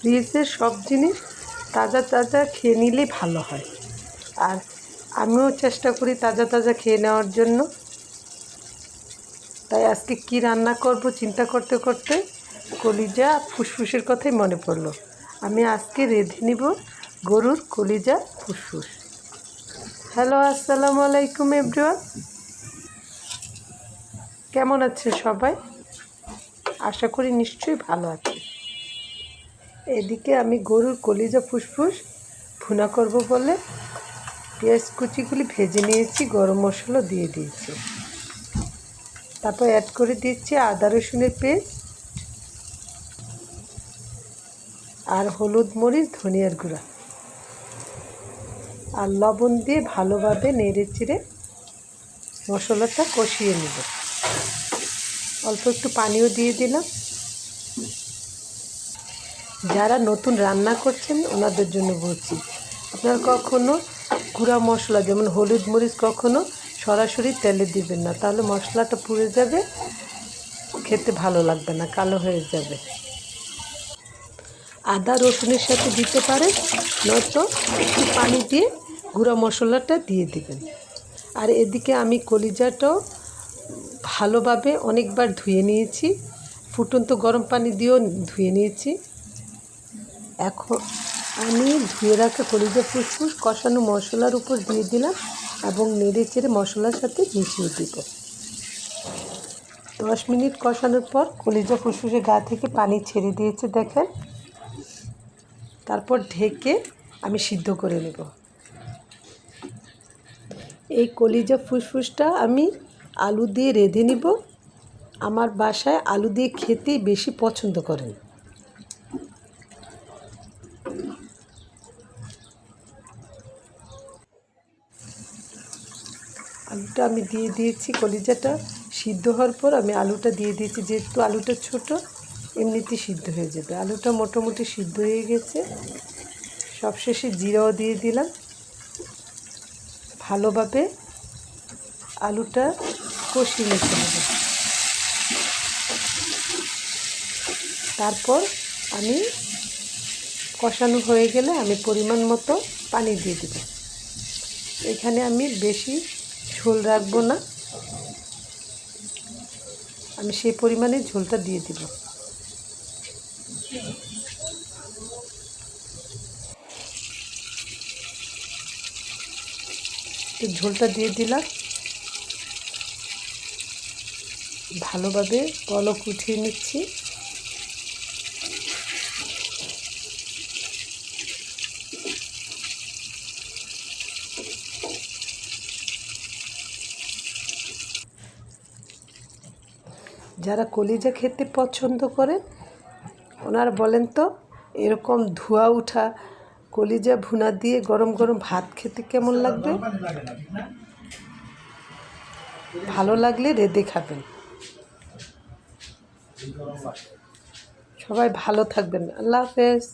ফ্রিজের সব জিনিস তাজা তাজা খেয়ে নিলেই ভালো হয়। আর আমিও চেষ্টা করি তাজা তাজা খেয়ে নেওয়ার জন্য। তাই আজকে কি রান্না করব চিন্তা করতে করতে কলিজা ফুসফুসের কথাই মনে পড়ল। আমি আজকে রেঁধে নিব গরুর কলিজা ফুসফুস। হ্যালো, আসসালামু আলাইকুম এভরিওয়ান। কেমন আছে সবাই? আশা করি নিশ্চয়ই ভালো আছে এদিকে আমি গরুর কলিজা ফুসফুস ভুনা করব বলে পেঁয়াজ কুচিগুলি ভেজে নিয়েছি, গরম মশলা দিয়ে দিয়েছি। তারপর অ্যাড করে দিচ্ছি আদা রসুনের পেস্ট আর হলুদ মরিচ, ধনিয়ার গুঁড়া। আর লবণ দিয়ে ভালোভাবে নেড়ে চিড়ে মশলাটা কষিয়ে নেব। অল্প একটু পানিও দিয়ে দিলাম। যারা নতুন রান্না করছেন, ওনাদের জন্য বলছি, আপনারা কখনো গুঁড়া মশলা, যেমন হলুদ মরিচ, কখনো সরাসরি তেলে দিবেন না। তাহলে মশলাটা পুড়ে যাবে, খেতে ভালো লাগবে না, কালো হয়ে যাবে। আদা, রসুনের সাথে দিতে পারেন, নয়তো একটু পানি দিয়ে গুঁড়া মশলাটা দিয়ে দিবেন। আর এদিকে আমি কলিজাটাও ভালোভাবে অনেকবার ধুয়ে নিয়েছি, ফুটন্ত গরম পানি দিয়েও ধুয়ে নিয়েছি। এখন আমি ধুয়ে রাখা কলিজা ফুসফুস, কষানো মশলার উপর দিয়ে দিলাম এবং নেড়ে চেড়ে মশলার সাথে মিশিয়ে দিব। দশ মিনিট কষানোর পর কলিজা ফুসফুসের গা থেকে পানি ছেড়ে দিয়েছে দেখেন। তারপর ঢেকে আমি সিদ্ধ করে নেব। এই কলিজা ফুসফুসটা আমি আলু দিয়ে রেঁধে নিব। আমার বাসায় আলু দিয়ে খেতে বেশি পছন্দ করেন। আলুটা আমি দিয়ে দিয়েছি, কলিজাটা সিদ্ধ হওয়ার পর আমি আলুটা দিয়ে দিয়েছি। যেহেতু আলুটা ছোট এমনিতেই সিদ্ধ হয়ে যাবে। আলুটা মোটামুটি সিদ্ধ হয়ে গেছে। সবশেষে জিরাও দিয়ে দিলাম। ভালোভাবে আলুটা কষিয়ে নিতে হবে। তারপর আমি কষানো হয়ে গেলে আমি পরিমাণ মতো পানি দিয়ে দেব এখানে আমি বেশি ঝোল রাখব না। আমি সেই পরিমাণে ঝোলটা দিয়ে দিব। তো ঝোলটা দিয়ে দিলাম। ভালোভাবে পলক উঠিয়ে নিচ্ছি। যারা কলিজা খেতে পছন্দ করেন, ওনারা বলেন তো, এরকম ধোয়া উঠা কলিজা ভুনা দিয়ে গরম গরম ভাত খেতে কেমন লাগবে? ভালো লাগলে রেঁধে খাবেন। সবাই ভালো থাকবেন। আল্লাহ হাফেজ।